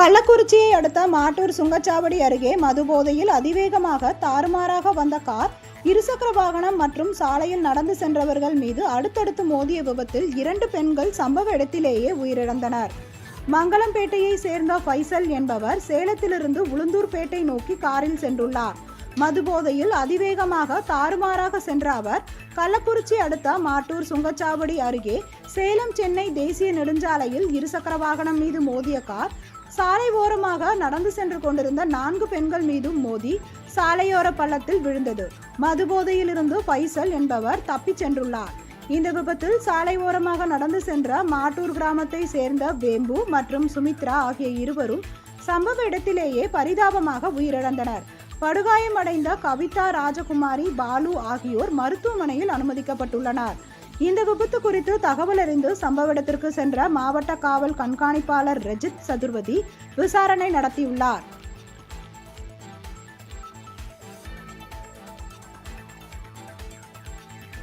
கள்ளக்குறிச்சியை அடுத்த மாட்டூர் சுங்கச்சாவடி அருகே மதுபோதையில் அதிவேகமாக தாறுமாறாக வந்த கார் இருசக்கர வாகனம் மற்றும் சாலையில் நடந்து சென்றவர்கள் மீது அடுத்தடுத்து மோதிய விபத்தில் இரண்டு பெண்கள் சம்பவ இடத்திலேயே உயிரிழந்தனர். மங்களம்பேட்டையை சேர்ந்த ஃபைசல் என்பவர் சேலத்திலிருந்து உளுந்தூர்பேட்டை நோக்கி காரில் சென்றுள்ளார். மதுபோதையில் அதிவேகமாக தாறுமாறாக சென்ற அவர் கள்ளக்குறிச்சி அடுத்த மாட்டூர் சுங்கச்சாவடி அருகே சேலம் சென்னை தேசிய நெடுஞ்சாலையில் இருசக்கர வாகனம் மீது மோதிய கார் சாலை ஓரமாக நடந்து சென்று கொண்டிருந்த நான்கு பெண்கள் மீதும் மோதி சாலையோர பள்ளத்தில் விழுந்தது. மதுபோதையிலிருந்து பைசல் என்பவர் தப்பிச் சென்றுள்ளார். இந்த விபத்தில் சாலை ஓரமாக நடந்து சென்ற மாட்டூர் கிராமத்தை சேர்ந்த வேம்பு மற்றும் சுமித்ரா ஆகிய இருவரும் சம்பவ இடத்திலேயே பரிதாபமாக உயிரிழந்தனர். படுகாயமடைந்த கவிதா ராஜகுமாரி பாலு ஆகியோர் மருத்துவமனையில் அனுமதிக்கப்பட்டுள்ளனர். இந்த விபத்து குறித்து தகவல் அறிந்து சம்பவ இடத்திற்கு சென்ற மாவட்ட காவல் கண்காணிப்பாளர் ரஜித் சதுர்வதி விசாரணை நடத்தியுள்ளார்.